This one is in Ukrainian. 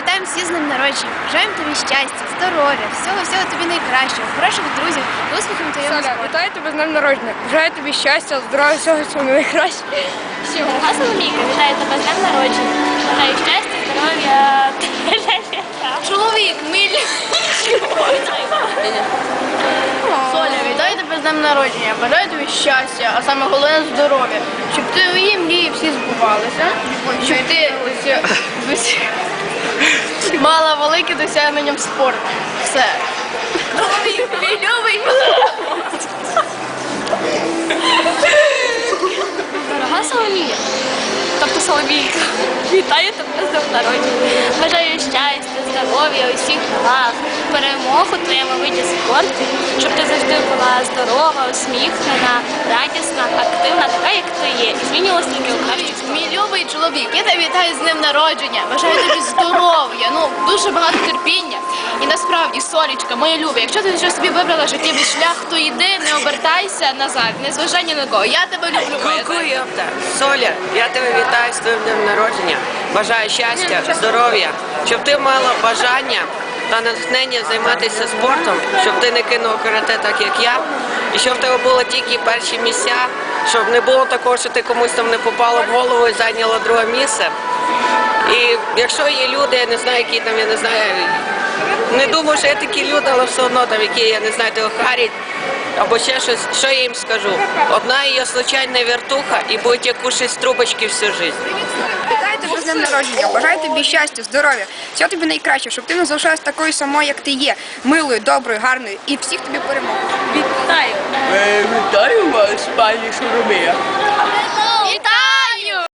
вітаємо всі з днем народження. Бажаємо тобі щастя, здоров'я, всього всього тобі найкращого, хороших друзів, успіхів у твоєму Соля, спорті. вітаю тебе з днем народження. Бажаю тобі щастя, здоров'я, всього всього найкращого. Дорога Соломійка, вітаю тебе з днем народження. Бажаю щастя, здоров'я. Чоловік, милі. Соля, вітаю тебе з днем народження. Бажаю тобі щастя, а саме головне здоров'я. Щоб твої мрії всі збувалися, щоб ти велике досягнення в спорті. Все. Мій любий. Дорога Соломія, тобто Соломійка, вітаю тебе з днем народження. Бажаю щастя, здоров'я, усіх благ, перемог у твоєму виді спорту, щоб ти завжди була здорова, усміхнена, радісна, активна, така, як ти є, і змінювалася тільки у кращу чоловік, я тебе вітаю з днем народження. Бажаю тобі здоров'я, ну дуже багато терпіння. І насправді, Солічка, моя люба, якщо ти вже собі вибрала життєвий шлях, то йди, не обертайся назад, не зважай ні на кого. Я тебе люблю, моя зайка. йопта. Соля, я тебе вітаю з твоїм днем народження. Бажаю щастя, здоров'я, щоб ти мала бажання та натхнення займатися спортом, щоб ти не кинув карате так, як я, і щоб в тебе були тільки перші місця, щоб не було такого, що ти комусь там не попало в голову і зайняла друге місце. І якщо є люди, я не знаю, які там, я не знаю, не думаю, що є такі люди, але все одно там, які, я не знаю, харять, або ще щось, що я їм скажу? Одна її случайна вертуха і будете кушать з трубочки всю життя. Тебе з днем народження. Бажаю тобі щастя, здоров'я, все тобі найкраще, щоб ти не залишалась такою самою, як ти є, милою, доброю, гарною і всіх тобі перемог. Вітаю! Вітаю вас, пані Шуромія.